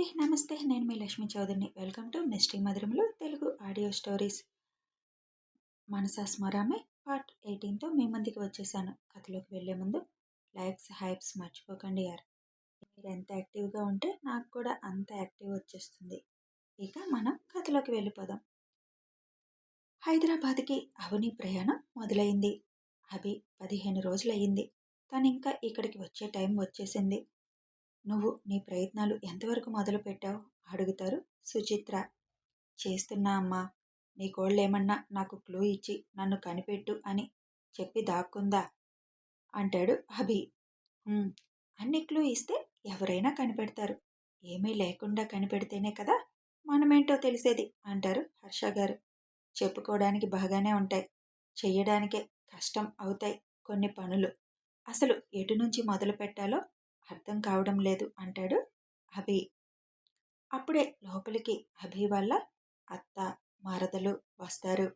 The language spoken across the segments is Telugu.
అండి. నమస్తే నేను మీ లక్ష్మీ చౌదరిని. Welcome to misty మధురంలో Telugu audio stories. Manasa Smarame part ఎయిటీన్తో మీ ముందుకు వచ్చేసాను. కథలోకి వెళ్ళే ముందు లైక్స్ హైప్స్ మర్చిపోకండి యార్. మీరు ఎంత యాక్టివ్గా ఉంటే నాకు కూడా అంత యాక్టివ్ వచ్చేస్తుంది. ఇక మనం కథలోకి వెళ్ళిపోదాం. హైదరాబాద్కి అవని ప్రయాణం మొదలైంది. అవి పదిహేను రోజులయ్యింది. తను ఇంకా ఇక్కడికి వచ్చే టైం వచ్చేసింది. నువ్వు నీ ప్రయత్నాలు ఎంతవరకు మొదలుపెట్టావు అడుగుతారు సుచిత్ర. చేస్తున్నా అమ్మా. నీ కోళ్ళేమన్నా నాకు క్లూ ఇచ్చి నన్ను కనిపెట్టు అని చెప్పి దాక్కుందా? అంటాడు అభి. అన్ని క్లూ ఇస్తే ఎవరైనా కనిపెడతారు. ఏమీ లేకుండా కనిపెడితేనే కదా మనమేంటో తెలిసేది అంటారు హర్ష గారు. చెప్పుకోవడానికి బాగానే ఉంటాయి. చెయ్యడానికే కష్టం అవుతాయి కొన్ని పనులు. అసలు ఎటు నుంచి మొదలు పెట్టాలో అర్థం కావడం లేదు అంటాడు అభి. అప్పుడే లోపలికి అభి వాళ్ళ అత్త మరదలు వస్తారు.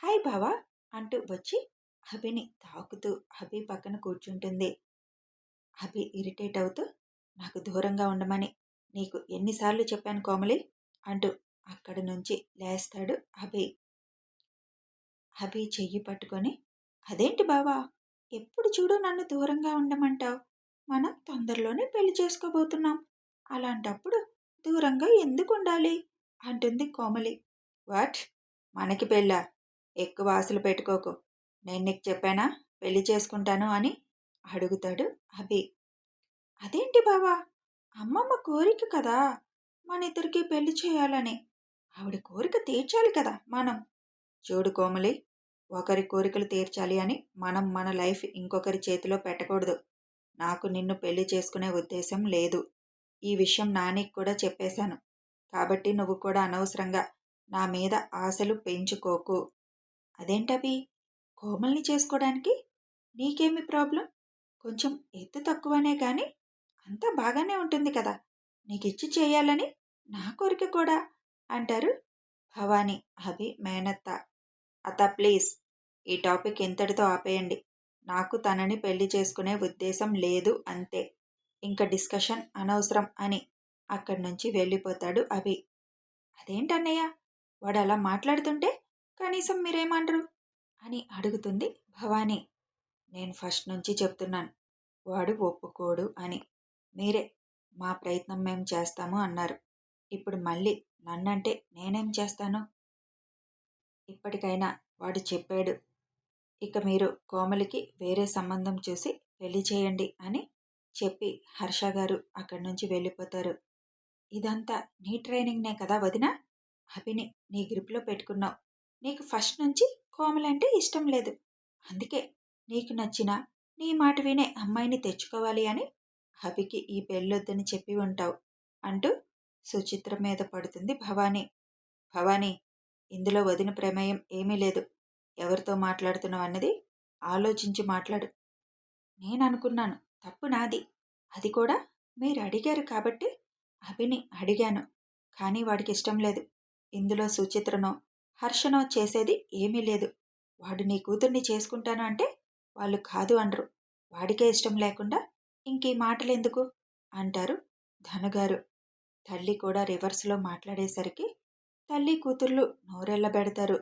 హాయ్ బావా అంటూ వచ్చి అభిని తాకుతూ అభి పక్కన కూర్చుంటుంది. అభి ఇరిటేట్ అవుతూ నాకు దూరంగా ఉండమని నీకు ఎన్నిసార్లు చెప్పాను కోమలి? అంటూ అక్కడి నుంచి లేస్తాడు అభి. అభి చెయ్యి పట్టుకొని అదేంటి బావా? ఎప్పుడు చూడు నన్ను దూరంగా ఉండమంటావు? మనం తొందరలోనే పెళ్ళి చేసుకోబోతున్నాం. అలాంటప్పుడు దూరంగా ఎందుకు ఉండాలి అంటుంది కోమలి. వాట్? మనకి పెళ్ళా? ఎక్కువ ఆశలు పెట్టుకోకు. నేను నీకు చెప్పానా? పెళ్ళి చేసుకుంటాను అని అడుగుతాడు అభి. అదేంటి బావా? అమ్మమ్మ కోరిక కదా? మన ఇద్దరికి పెళ్ళి చేయాలని. ఆవిడ కోరిక తీర్చాలి కదా మనం. చూడు కోమలి ఒకరి కోరికలు తీర్చాలి అని మనం మన లైఫ్ ఇంకొకరి చేతిలో పెట్టకూడదు. నాకు నిన్ను పెళ్ళి చేసుకునే ఉద్దేశం లేదు. ఈ విషయం నానికి కూడా చెప్పేశాను. కాబట్టి నువ్వు కూడా అనవసరంగా నా మీద ఆశలు పెంచుకోకు. అదేంటవి? కోమల్ని చేసుకోవడానికి నీకేమి ప్రాబ్లం? కొంచెం ఎత్తు తక్కువనే కానీ అంతా బాగానే ఉంటుంది కదా. నీకిచ్చి చేయాలని నా కోరిక కూడా అంటారు భవానీ అభి మేనత్త అత్త ప్లీజ్ ఈ టాపిక్ ఇంతటితో ఆపేయండి. నాకు తనని పెళ్ళి చేసుకునే ఉద్దేశం లేదు అంతే. ఇంకా డిస్కషన్ అనవసరం అని అక్కడి నుంచి వెళ్ళిపోతాడు అభి. అదేంటన్నయ్య? వాడు అలా మాట్లాడుతుంటే కనీసం మీరేమంటారు? అని అడుగుతుంది భవానీ. నేను ఫస్ట్ నుంచి చెప్తున్నాను. వాడు ఒప్పుకోడు అని. మీరే మా ప్రయత్నం మేము చేస్తాము అన్నారు. ఇప్పుడు మళ్ళీ నన్నంటే నేనేం చేస్తాను? ఇప్పటికైనా వాడు చెప్పాడు ఇక మీరు కోమలికి వేరే సంబంధం చూసి పెళ్ళి చేయండి అని చెప్పి హర్ష గారు అక్కడి నుంచి వెళ్ళిపోతారు. ఇదంతా నీ ట్రైనింగ్నే కదా వదిన? అభిని నీ గ్రిప్లో పెట్టుకున్నావు. నీకు ఫస్ట్ నుంచి కోమలంటే ఇష్టం లేదు. అందుకే నీకు నచ్చిన నీ మాట వినే అమ్మాయిని తెచ్చుకోవాలి అని అభికి ఈ పెళ్ళొద్దని చెప్పి ఉంటావు అంటూ సుచిత్ర మీద పడుతుంది భవానీ. భవానీ ఇందులో వదిన ప్రమేయం ఏమీ లేదు. ఎవరితో మాట్లాడుతున్నావు అన్నది ఆలోచించి మాట్లాడు. నేను అనుకున్నాను తప్పు నాది. అది కూడా మీరు అడిగారు కాబట్టి అభిని అడిగాను. కానీ వాడికి ఇష్టం లేదు. ఇందులో సుచిత్రనో హర్షనో చేసేది ఏమీ లేదు. వాడు నీ కూతుర్ని చేసుకుంటాను అంటే వాళ్ళు కాదు అనరు. వాడికే ఇష్టం లేకుండా ఇంకీ మాటలు ఎందుకు అంటారు ధనుగారు. తల్లి కూడా రివర్స్లో మాట్లాడేసరికి తల్లి కూతుర్లు నోరెళ్ళబెడతారు.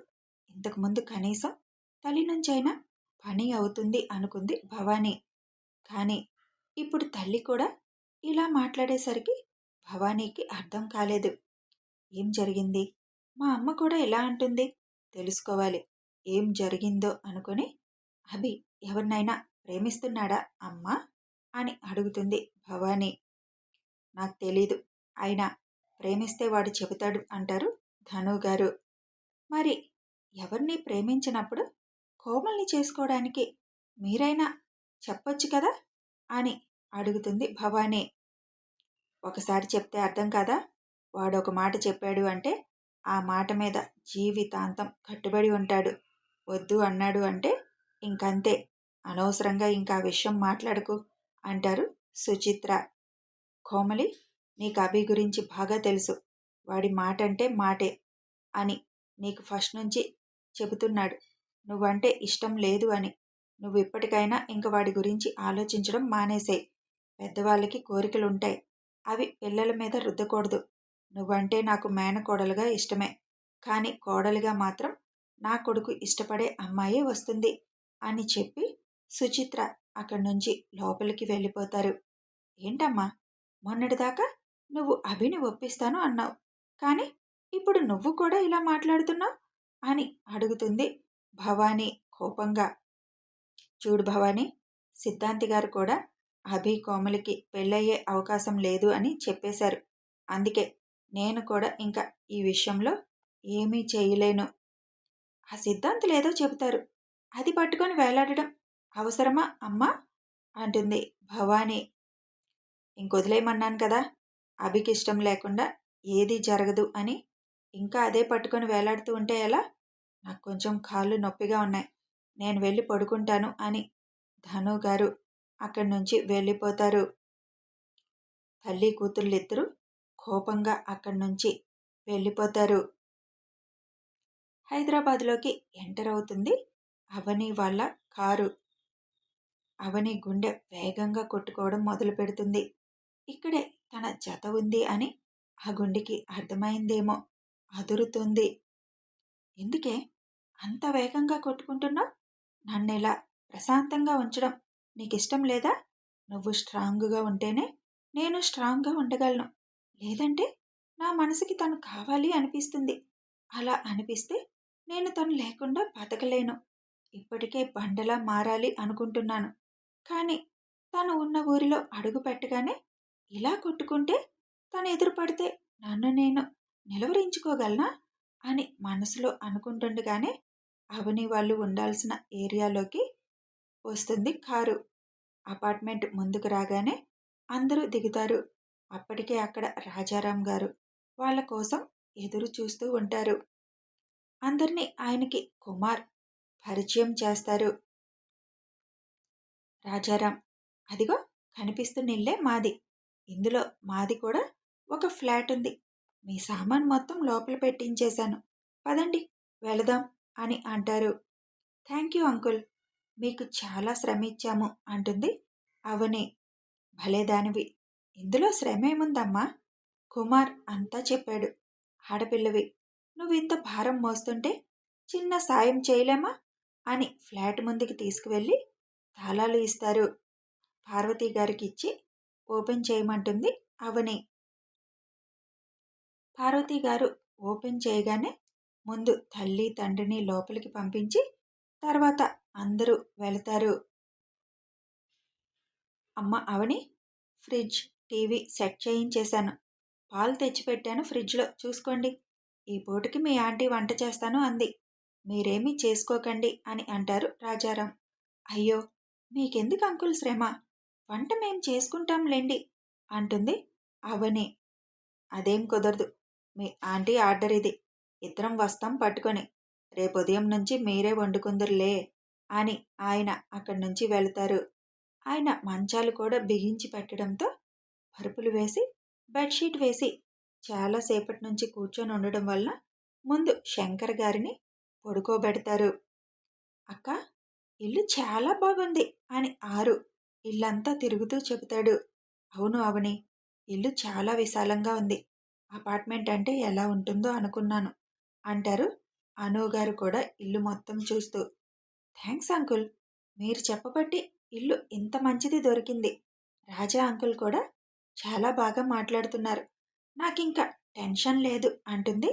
ఇంతకుముందు కనీసం తల్లి నుంచైనా పని అవుతుంది అనుకుంది భవానీ. కానీ ఇప్పుడు తల్లి కూడా ఇలా మాట్లాడేసరికి భవానీకి అర్థం కాలేదు. ఏం జరిగింది? మా అమ్మ కూడా ఎలా అంటుంది? తెలుసుకోవాలి. ఏం జరిగిందో అనుకుని అభి ఎవరినైనా ప్రేమిస్తున్నాడా అమ్మా? అని అడుగుతుంది భవానీ. నాకు తెలీదు. అయినా ప్రేమిస్తే వాడు చెబుతాడు అంటారు ధను గారు మరి ఎవరిని ప్రేమించినప్పుడు కోమల్ని చేసుకోవడానికి మీరైనా చెప్పొచ్చు కదా? అని అడుగుతుంది భవానీ. ఒకసారి చెప్తే అర్థం కదా? వాడు ఒక మాట చెప్పాడు అంటే ఆ మాట మీద జీవితాంతం కట్టుబడి ఉంటాడు. వద్దు అన్నాడు అంటే ఇంకంతే. అనవసరంగా ఇంకా విషయం మాట్లాడుకు అంటారు సుచిత్ర. కోమలి నీకు అభి గురించి బాగా తెలుసు. వాడి మాట అంటే మాటే అని నీకు ఫస్ట్ నుంచి చెబుతున్నాడు. నువ్వంటే ఇష్టం లేదు అని. నువ్వు ఇప్పటికైనా ఇంక వాడి గురించి ఆలోచించడం మానేసే పెద్దవాళ్ళకి కోరికలుంటాయి. అవి పిల్లల మీద రుద్దకూడదు. నువ్వంటే నాకు మేనకోడలుగా ఇష్టమే. కానీ కోడలుగా మాత్రం నా కొడుకు ఇష్టపడే అమ్మాయి వస్తుంది అని చెప్పి సుచిత్ర అక్కడి నుంచి లోపలికి వెళ్ళిపోతారు. ఏంటమ్మా? మొన్నటిదాకా నువ్వు అభిని ఒప్పిస్తాను అన్నావు. కానీ ఇప్పుడు నువ్వు కూడా ఇలా మాట్లాడుతున్నావు? అని అడుగుతుంది భవానీ కోపంగా. చూడు భవానీ సిద్ధాంతి గారు కూడా అభి కోమలికి పెళ్ళయ్యే అవకాశం లేదు అని చెప్పేశారు. అందుకే నేను కూడా ఇంకా ఈ విషయంలో ఏమీ చేయలేను. ఆ సిద్ధాంతులు ఏదో చెబుతారు. అది పట్టుకొని వేలాడడం అవసరమా అమ్మా? అంటుంది భవానీ. ఇంకొదిలేయమన్నాను కదా అభికి ఇష్టం లేకుండా ఏది జరగదు అని ఇంకా అదే పట్టుకొని వేలాడుతూ ఉంటే ఎలా? నాకు కొంచెం కాళ్ళు నొప్పిగా ఉన్నాయి. నేను వెళ్ళి పడుకుంటాను అని ధను గారు అక్కడి నుంచి వెళ్ళిపోతారు. తల్లి కూతుర్లిద్దరూ కోపంగా అక్కడి నుంచి వెళ్ళిపోతారు. హైదరాబాద్లోకి ఎంటర్ అవుతుంది అవని వాళ్ళ కారు. అవని గుండె వేగంగా కొట్టుకోవడం మొదలు పెడుతుంది. ఇక్కడే తన జత ఉంది అని ఆ గుండెకి అర్థమైందేమో అదురుతుంది. ఎందుకే? అంత వేగంగా కొట్టుకుంటున్నావు నన్ను ఇలా ప్రశాంతంగా ఉంచడం నీకు ఇష్టం లేదా? నువ్వు స్ట్రాంగ్గా ఉంటేనే నేను స్ట్రాంగ్గా ఉండగలను. లేదంటే నా మనసుకి తను కావాలి అనిపిస్తుంది. అలా అనిపిస్తే నేను తను లేకుండా బతకలేను. ఇప్పటికే బండలా మారాలి అనుకుంటున్నాను. కానీ తను ఉన్న ఊరిలో అడుగు పెట్టగానే ఇలా కొట్టుకుంటే తను ఎదురుపడితే నన్ను నేను నిలవరించుకోగలనా? అని మనసులో అనుకుంటుండగానే అవని వాళ్ళు ఉండాల్సిన ఏరియాలోకి వస్తుంది కారు. అపార్ట్మెంట్ ముందుకు రాగానే అందరూ దిగుతారు. అప్పటికే అక్కడ రాజారాం గారు వాళ్ళ కోసం ఎదురు చూస్తూ ఉంటారు. అందరినీ ఆయనకి కుమార్ పరిచయం చేస్తారు. రాజారాం అదిగో కనిపిస్తున్న ఇల్లే మాది. ఇందులో మాది కూడా ఒక ఫ్లాట్ ఉంది. మీ సామాన్ మొత్తం లోపల పెట్టించేశాను. పదండి వెళదాం. అని అంటారు. Thank you uncle. మీకు చాలా శ్రమ ఇచ్చాము అంటుంది అవని. భలేదానివి ఇందులో శ్రమ ఏముందమ్మా కుమార్ అంతా చెప్పాడు. ఆడపిల్లవి. నువ్వు ఇంత భారం మోస్తుంటే చిన్న సాయం చేయలేమా? అని ఫ్లాట్ ముందుకు తీసుకువెళ్ళి తాళాలు ఇస్తారు. పార్వతీ గారికి ఇచ్చి ఓపెన్ చేయమంటుంది అవని. పార్వతీ గారు ఓపెన్ చేయగానే ముందు తల్లి తండ్రిని లోపలికి పంపించి తర్వాత అందరూ వెళతారు. అమ్మ అవని ఫ్రిడ్జ్ టీవీ సెట్ చేయించేశాను. పాలు తెచ్చిపెట్టాను ఫ్రిడ్జ్లో. చూసుకోండి. ఈ పూటకి మీ ఆంటీ వంట చేస్తాను అంది. మీరేమీ చేసుకోకండి అని అంటారు రాజారాం. అయ్యో మీకెందుకు అంకుల్ శ్రమ? వంట మేం చేసుకుంటాంలేండి అంటుంది అవని. అదేం కుదరదు. మీ ఆంటీ ఆర్డర్ ఇది. ఇద్దరం వస్తాం పట్టుకొని. రేపు ఉదయం నుంచి మీరే వండుకుందరులే అని ఆయన అక్కడి నుంచి వెళతారు. ఆయన మంచాలు కూడా బిగించి పెట్టడంతో పరుపులు వేసి బెడ్షీట్ వేసి చాలాసేపటి నుంచి కూర్చొని ఉండడం వల్ల ముందు శంకర్ గారిని పడుకోబెడతారు. అక్క ఇల్లు చాలా బాగుంది అని ఆరు ఇల్లంతా తిరుగుతూ చెబుతాడు. అవును అవని ఇల్లు చాలా విశాలంగా ఉంది. అపార్ట్మెంట్ అంటే ఎలా ఉంటుందో అనుకున్నాను. అంటారు. అను గారు కూడా ఇల్లు మొత్తం చూస్తూ థ్యాంక్స్ అంకుల్ మీరు చెప్పబట్టి ఇల్లు ఇంత మంచిది దొరికింది. రాజా అంకుల్ కూడా చాలా బాగా మాట్లాడుతున్నారు. నాకింకా టెన్షన్ లేదు అంటుంది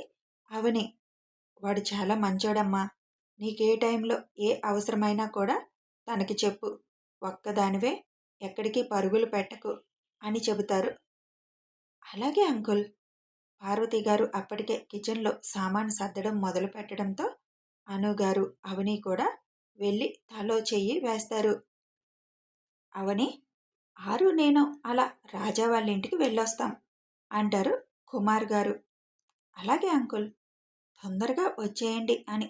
అవని. వాడు చాలా మంచోడమ్మా. నీకే టైంలో ఏ అవసరమైనా కూడా తనకి చెప్పు. ఒక్కదానివే ఎక్కడికి పరుగులు పెట్టకు అని చెబుతారు. అలాగే అంకుల్ పార్వతి గారు అప్పటికే కిచెన్లో సామాను సర్దడం మొదలు పెట్టడంతో అనుగారు అవని కూడా వెళ్ళి తలో చెయ్యి వేస్తారు. అవని ఆరు నేను అలా రాజా వాళ్ళ ఇంటికి వెళ్ళొస్తాం అంటారు కుమార్ గారు. అలాగే అంకుల్ తొందరగా వచ్చేయండి అని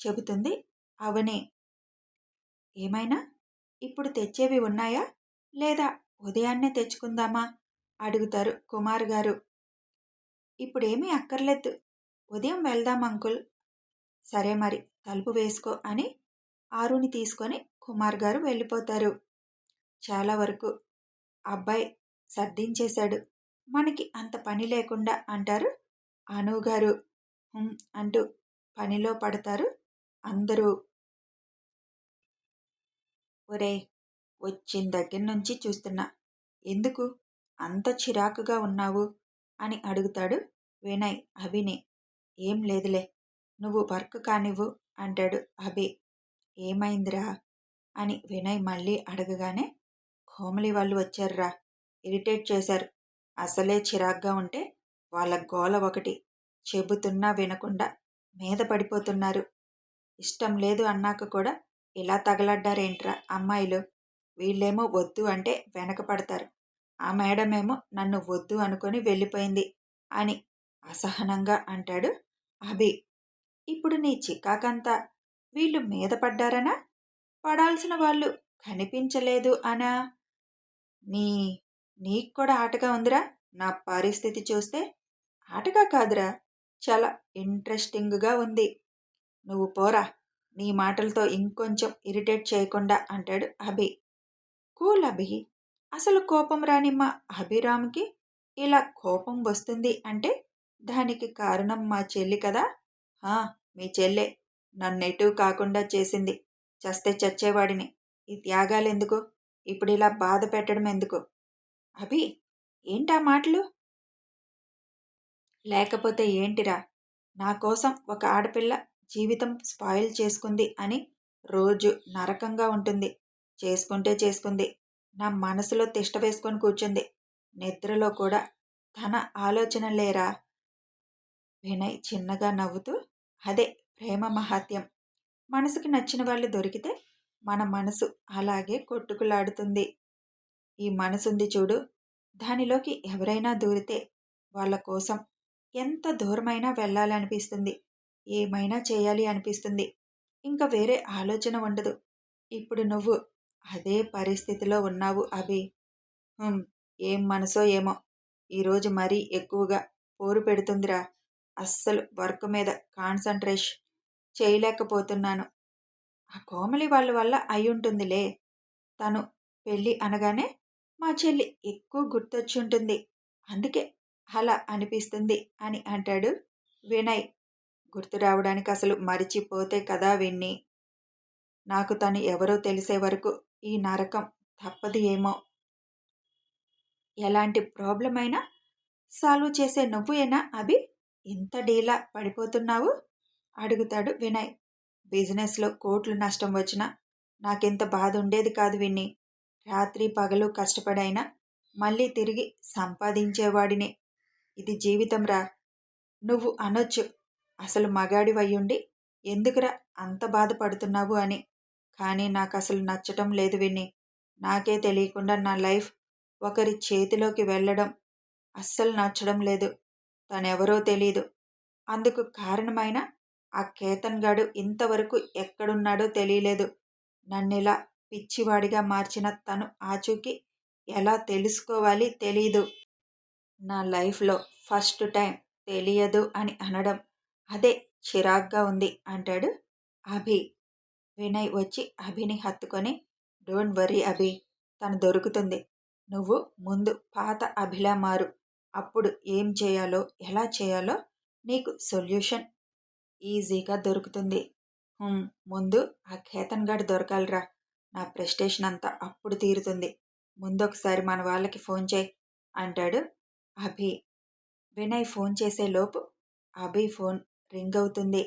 చెబుతుంది అవని. ఏమైనా? ఇప్పుడు తెచ్చేవి ఉన్నాయా? లేదా ఉదయాన్నే తెచ్చుకుందామా? అడుగుతారు కుమార్ గారు. ఇప్పుడేమీ అక్కర్లేదు. ఉదయం వెళ్దాం అంకుల్. సరే మరి తలుపు వేసుకో అని ఆరుని తీసుకొని కుమార్ గారు వెళ్ళిపోతారు. చాలా వరకు అబ్బాయి సర్దించేశాడు. మనకి అంత పని లేకుండా అంటారు అను గారు. అంటూ పనిలో పడతారు అందరూ. ఒరే వచ్చిన దగ్గర నుంచి చూస్తున్నా. ఎందుకు? అంత చిరాకుగా ఉన్నావు. అని అడుగుతాడు వినయ్. అభిని ఏం లేదులే నువ్వు వర్క్ కానివ్వు అంటాడు అభి. ఏమైందిరా? అని వినయ్ మళ్ళీ అడగగానే కోమలి వాళ్ళు వచ్చారురా ఇరిటేట్ చేశారు. అసలే చిరాగ్గా ఉంటే వాళ్ళ గోల ఒకటి చెబుతున్నా వినకుండా మీద పడిపోతున్నారు. ఇష్టం లేదు అన్నాక కూడా ఇలా తగలడ్డారేంట్రా అమ్మాయిలు? వీళ్ళేమో వద్దు అంటే వెనక ఆ మేడమేమో నన్ను వద్దు అనుకొని వెళ్ళిపోయింది అని అసహనంగా అంటాడు అభి. ఇప్పుడు నీ చిక్కాకంతా వీళ్ళు మీద పడ్డారనా? పడాల్సిన వాళ్ళు కనిపించలేదు అనా. నీ నీకు కూడా ఆటగా ఉందిరా. నా పరిస్థితి చూస్తే ఆటగా కాదురా. చాలా ఇంట్రెస్టింగ్గా ఉంది. నువ్వు పోరా. నీ మాటలతో ఇంకొంచెం ఇరిటేట్ చేయకుండా అంటాడు అభి. కూల్ అభి. అసలు కోపం రాని మా అభిరామ్కి ఇలా కోపం వస్తుంది అంటే దానికి కారణం మా చెల్లి కదా. మీ చెల్లె నన్నెటూ కాకుండా చేసింది. చస్తే చచ్చేవాడిని. ఈ త్యాగాలు ఎందుకు? ఇప్పుడు ఇలా బాధ పెట్టడం ఎందుకు? అభి ఏంటా మాటలు? లేకపోతే ఏంటిరా? నా కోసం ఒక ఆడపిల్ల జీవితం స్పాయిల్ చేసుకుంది అని రోజు నరకంగా ఉంటుంది. చేసుకుంటే చేసుకుంది. నా మనసులో తిష్ట వేసుకొని కూర్చుంది. నిద్రలో కూడా తన ఆలోచన లేరా వినయ్ చిన్నగా నవ్వుతూ అదే ప్రేమ మహాత్యం మనసుకి నచ్చిన వాళ్ళు దొరికితే మన మనసు అలాగే కొట్టుకులాడుతుంది. ఈ మనసుంది చూడు దానిలోకి ఎవరైనా దూరితే వాళ్ళ కోసం ఎంత దూరమైనా వెళ్ళాలనిపిస్తుంది. ఏమైనా చేయాలి అనిపిస్తుంది. ఇంకా వేరే ఆలోచన ఉండదు. ఇప్పుడు నువ్వు అదే పరిస్థితిలో ఉన్నావు అభి. ఏం మనసో ఏమో. ఈరోజు మరీ ఎక్కువగా పోరు పెడుతుందిరా. అస్సలు వర్క్ మీద కాన్సన్ట్రేషన్ చేయలేకపోతున్నాను. ఆ కోమలి వాళ్ళ వల్ల అయ్యుంటుందిలే. తను పెళ్ళి అనగానే మా చెల్లి ఎక్కువ గుర్తొచ్చుంటుంది. అందుకే అలా అనిపిస్తుంది అని అంటాడు వినయ్. గుర్తు రావడానికి అసలు మరిచిపోతే కదా విన్ని. నాకు తను ఎవరో తెలిసే వరకు ఈ నరకం తప్పదు ఏమో. ఎలాంటి ప్రాబ్లం అయినా సాల్వ్ చేసే నువ్వేనా అభి? ఇంత డీలా పడిపోతున్నావు? అడుగుతాడు వినయ్. బిజినెస్లో కోట్లు నష్టం వచ్చినా నాకెంత బాధ ఉండేది కాదు విన్ని. రాత్రి పగలు కష్టపడైనా మళ్ళీ తిరిగి సంపాదించేవాడిని. ఇది జీవితం రా. నువ్వు అనొచ్చు. అసలు మగాడివయ్యుండి ఎందుకురా అంత బాధపడుతున్నావు అని. కానీ నాకు అసలు నచ్చటం లేదు విన్ని. నాకే తెలియకుండా నా లైఫ్ ఒకరి చేతిలోకి వెళ్ళడం అస్సలు నచ్చడం లేదు. తనెవరో తెలీదు. అందుకు కారణమైన ఆ కేతన్ గాడు ఇంతవరకు ఎక్కడున్నాడో తెలియలేదు. నన్నిలా పిచ్చివాడిగా మార్చిన తను ఆచూకి ఎలా తెలుసుకోవాలి తెలీదు. నా లైఫ్లో ఫస్ట్ టైం తెలియదు అని అనడం అదే చిరాగ్గా ఉంది అంటాడు అభి. వినయ్ వచ్చి అభిని హత్తుకొని డోంట్ వరీ అభి తను దొరుకుతుంది. నువ్వు ముందు పాత అభిలా మారు. అప్పుడు ఏం చేయాలో ఎలా చేయాలో నీకు సొల్యూషన్ ఈజీగా దొరుకుతుంది. ముందు ఆ కేతన్ గడు దొరకాలిరా. నా ప్రెస్టేషన్ అంతా అప్పుడు తీరుతుంది. ముందొకసారి మన వాళ్ళకి ఫోన్ చేయి అంటాడు అభి. వినయ్ ఫోన్ చేసే లోపు అభి ఫోన్ రింగ్ అవుతుంది.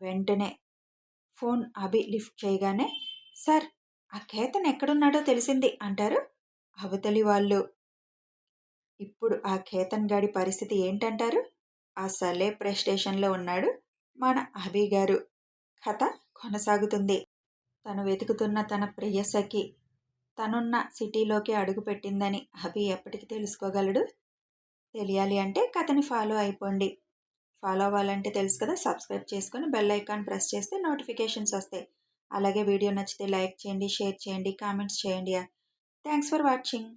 వెంటనే ఫోన్ అభి లిఫ్ట్ చేయగానే సార్ ఆ కేతన్ ఎక్కడున్నాడో తెలిసింది అంటారు అవతలి వాళ్ళు. ఇప్పుడు ఆ కేతన్ గాడి పరిస్థితి ఏంటంటారు? అసలే ప్రెస్టేషన్లో ఉన్నాడు మన అభి గారు. కథ కొనసాగుతుంది. తను వెతుకుతున్న తన ప్రియసఖి తనున్న సిటీలోకి అడుగుపెట్టిందని అభి ఎప్పటికి తెలుసుకోగలడు? తెలియాలి అంటే కథని ఫాలో అయిపోండి. ఫాలో అవ్వాలంటే తెలుసు కదా సబ్స్క్రైబ్ చేసుకొని బెల్ ఐకాన్ ప్రెస్ చేస్తే నోటిఫికేషన్స్ వస్తాయి. అలాగే వీడియో నచ్చితే లైక్ చేయండి షేర్ చేయండి కామెంట్స్ చేయండి. Thanks for watching.